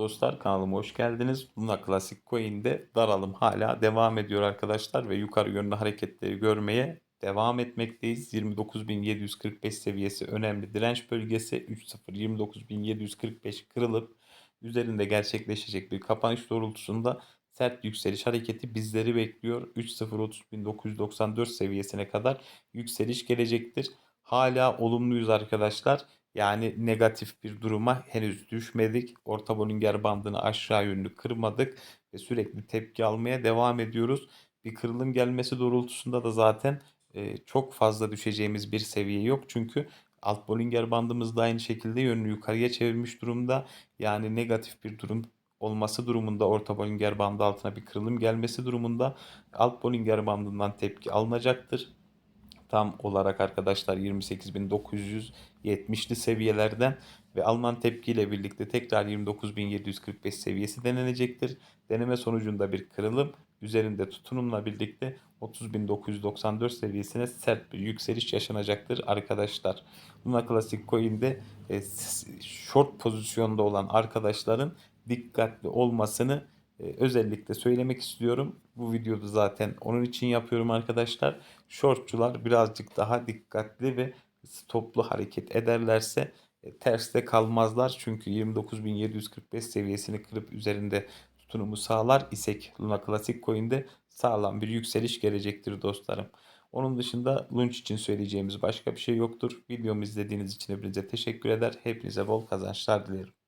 dostlar kanalıma hoş geldiniz. Luna Classic Coin'de daralım hala devam ediyor arkadaşlar ve yukarı yönlü hareketleri görmeye devam etmekteyiz. 29.745 seviyesi önemli direnç bölgesi 3.0 29.745 kırılıp üzerinde gerçekleşecek bir kapanış doğrultusunda sert yükseliş hareketi bizleri bekliyor. 3.030.994 seviyesine kadar yükseliş gelecektir. Hala olumluyuz arkadaşlar. Yani negatif bir duruma henüz düşmedik. Orta Bollinger bandını aşağı yönlü kırmadık ve sürekli tepki almaya devam ediyoruz. Bir kırılım gelmesi doğrultusunda da zaten e, çok fazla düşeceğimiz bir seviye yok. Çünkü alt Bollinger bandımız da aynı şekilde yönünü yukarıya çevirmiş durumda. Yani negatif bir durum olması durumunda orta Bollinger bandı altına bir kırılım gelmesi durumunda alt Bollinger bandından tepki alınacaktır tam olarak arkadaşlar 28.970'li seviyelerden ve alınan tepkiyle birlikte tekrar 29.745 seviyesi denenecektir. Deneme sonucunda bir kırılım üzerinde tutunumla birlikte 30.994 seviyesine sert bir yükseliş yaşanacaktır arkadaşlar. Luna Classic Coin'de e, short pozisyonda olan arkadaşların dikkatli olmasını özellikle söylemek istiyorum. Bu videoda zaten onun için yapıyorum arkadaşlar. Shortçular birazcık daha dikkatli ve stoplu hareket ederlerse e, terste kalmazlar. Çünkü 29.745 seviyesini kırıp üzerinde tutunumu sağlar isek Luna Classic Coin'de sağlam bir yükseliş gelecektir dostlarım. Onun dışında Lunch için söyleyeceğimiz başka bir şey yoktur. Videomu izlediğiniz için hepinize teşekkür eder. Hepinize bol kazançlar dilerim.